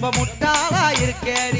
ரொம்ப முட்டாளா இருக்கேடி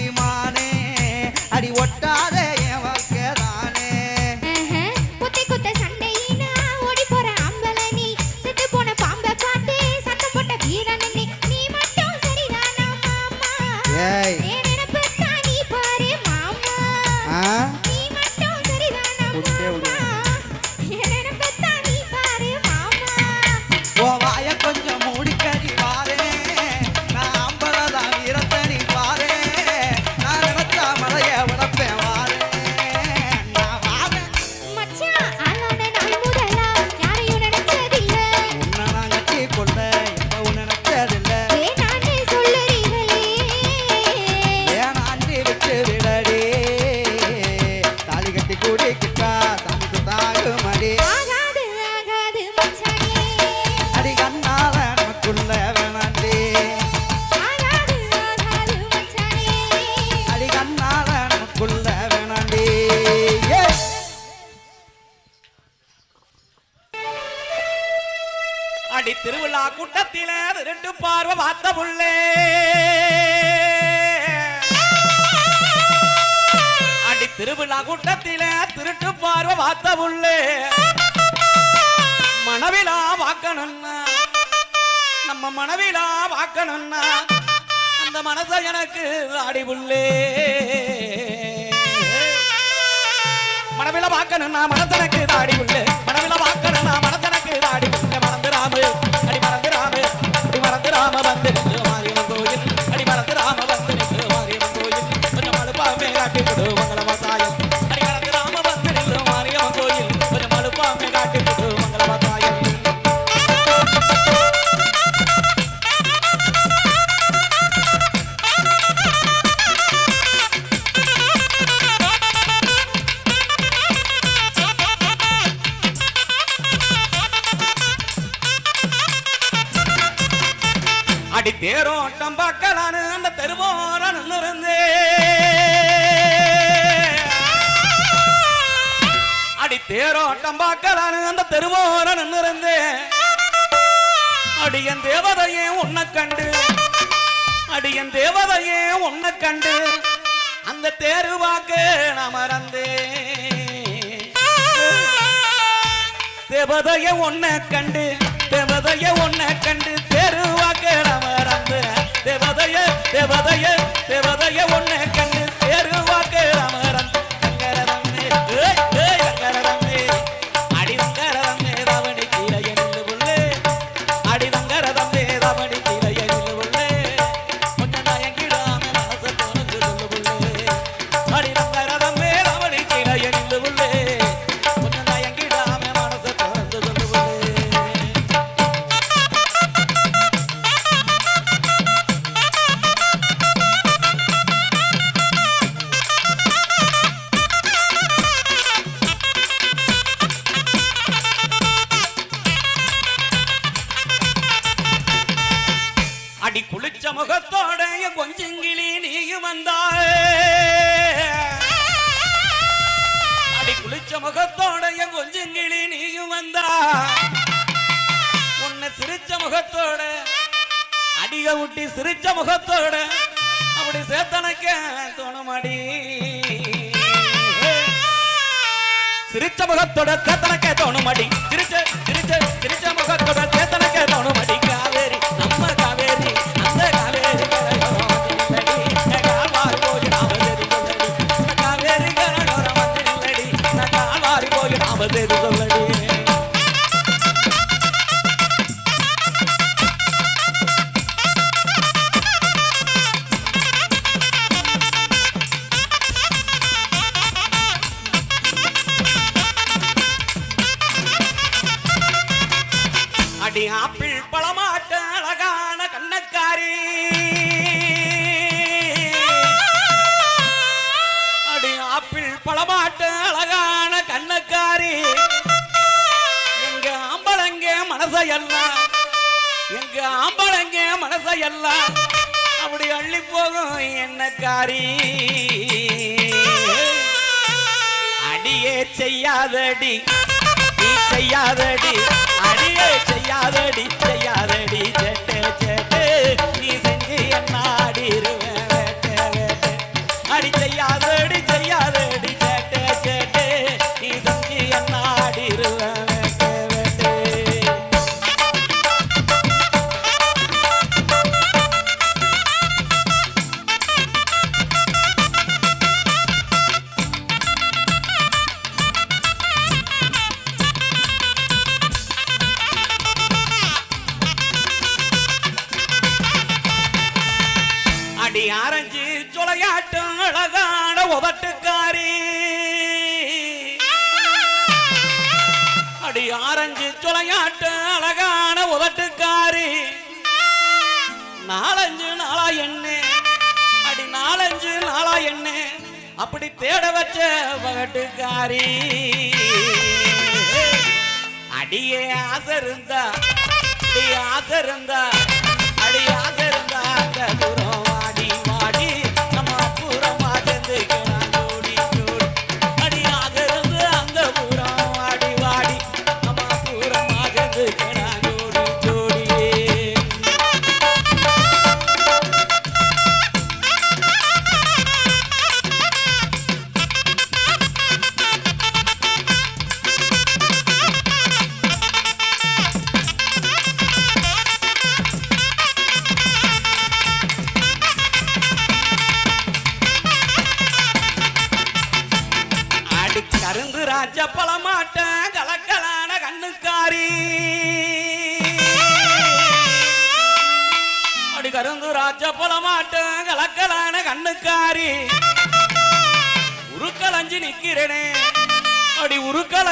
பார்க்கணும்னா நம்ம மனைவிலா பார்க்கணும்னா அந்த மனச எனக்கு அடிபுள்ளே மனவில பார்க்கணும்னா மனசனக்கு அடிபுள்ளே மனவில பார்க்கணும்னா மனசனக்கு அடிபுள்ளே மறந்துடாம அடி மறந்துடாம அடி மறந்துடாம வந்து. அடியன் தேவதையே உன்னை கண்டு. அடியன் தேவதையே உன்னை கண்டு. அந்த தேருவாக்கு நான் மறந்தேன். தேவதைய உன்னை கண்டு தேவதைய உன்னை கண்டு. தேருவாக்கு நான் மறந்தேன். தேவதைய தேவதைய தேவதைய உன்னை கண்டு. தேருவாக்கு நான் அடி குளிச்ச முகத்தோட கொஞ்சங்கிலே நீயும் வந்தாய். அடி குளிச்ச முகத்தோட கொஞ்சங்கிலே நீயும் வந்தா உன்னை சிரிச்ச முகத்தோட அடிக ஊட்டி சிரிச்ச முகத்தோட அப்படி சேத்தனக்க தோணுமாடி. சிரிச்ச முகத்தோட சேத்தனக்க தோணுமாடி. சிரிச்ச. அடி ஆப்பிள் பழமாட்ட அழகான கண்ணக்காரி அடி ஆப்பிள் பழமாட்ட அழகான கண்ணக்காரி எங்க ஆம்பளங்க மனசையெல்லாம் எங்க ஆம்பளங்க மனசையெல்லாம் அப்படி அள்ளி போகும் என்னக்காரி. அடியே செய்யாதடி பட்டுக்காரி. அடி ஆரஞ்சு சுளையாட்டும் அழகான உதட்டுக்காரி. நாலஞ்சு நாளா என்ன அடி நாலஞ்சு நாளா என்ன அப்படி தேட வச்ச பகட்டுக்காரி அடியே ஆசை இருந்தா அடி ஆசை இருந்தா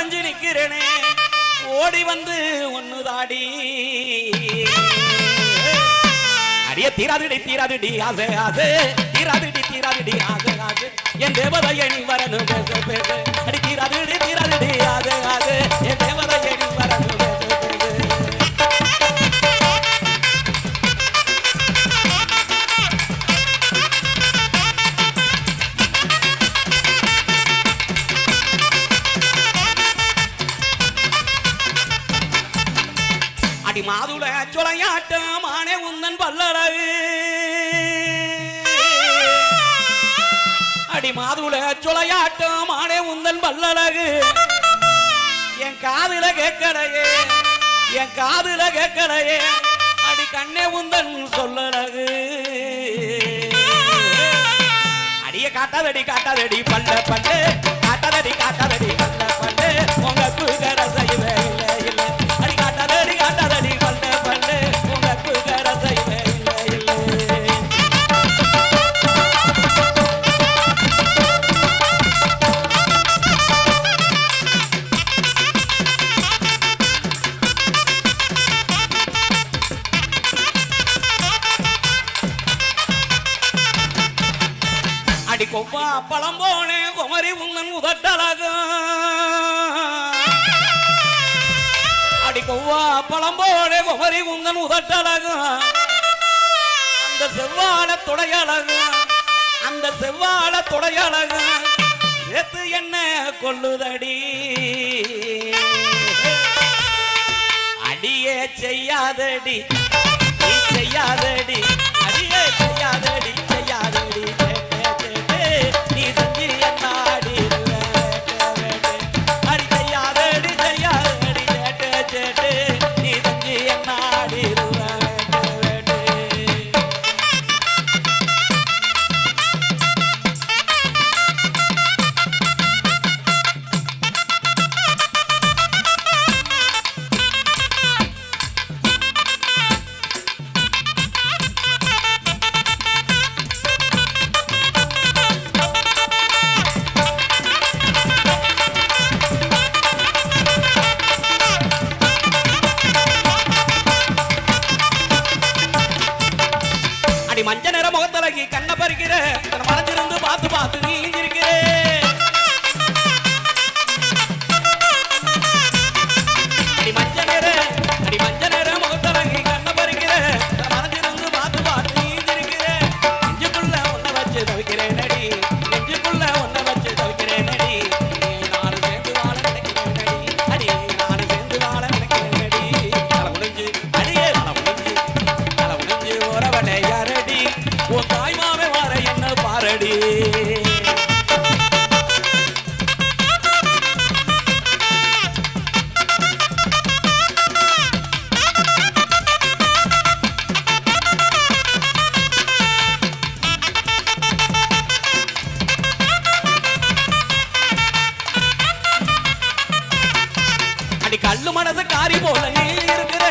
உருக்கலஞ்சு நிக்கிறேனே ஓடி வந்து ஒண்ணுதாடி அடிய தீராதுடி தீராதுடி ஆசை ஆசை. தீராதுடி தீராதுடி ஆசை ஆசை. என் தேவதையை நீ வரணும் பேச பேச. அடி தீராதுடி தீராதுடி ஆசை ஆசை. என் தேவதையை நீ வரணும் அடி மாதுள சுளையாட்டம் மானே உந்தன் பல்லழகு அடி மாதுள சுளையாட்டம் மானே உந்தன் பல்லழகு என் காதுல கேட்கலையே என் காதுல கேட்கலையே அடி கண்ணே உந்தன் சொல்லழகு அடிய காட்டாதடி காட்டாதடி பல்ல பல்லு. காட்டாதடி காட்டாதடி பல்ல. கொவ்வா பழம் போலே குமரி உங்கள் உதட்டழகு. அந்த செவ்வாழ துடையழகு. அந்த செவ்வாழ துடையழகு. எத்து என்ன கொள்ளுதடி அடியே செய்யாதடி. செய்யாதடி. அடியே செய்யாதடி. கல்லு மனசு காரி போல நீ இருக்கிற.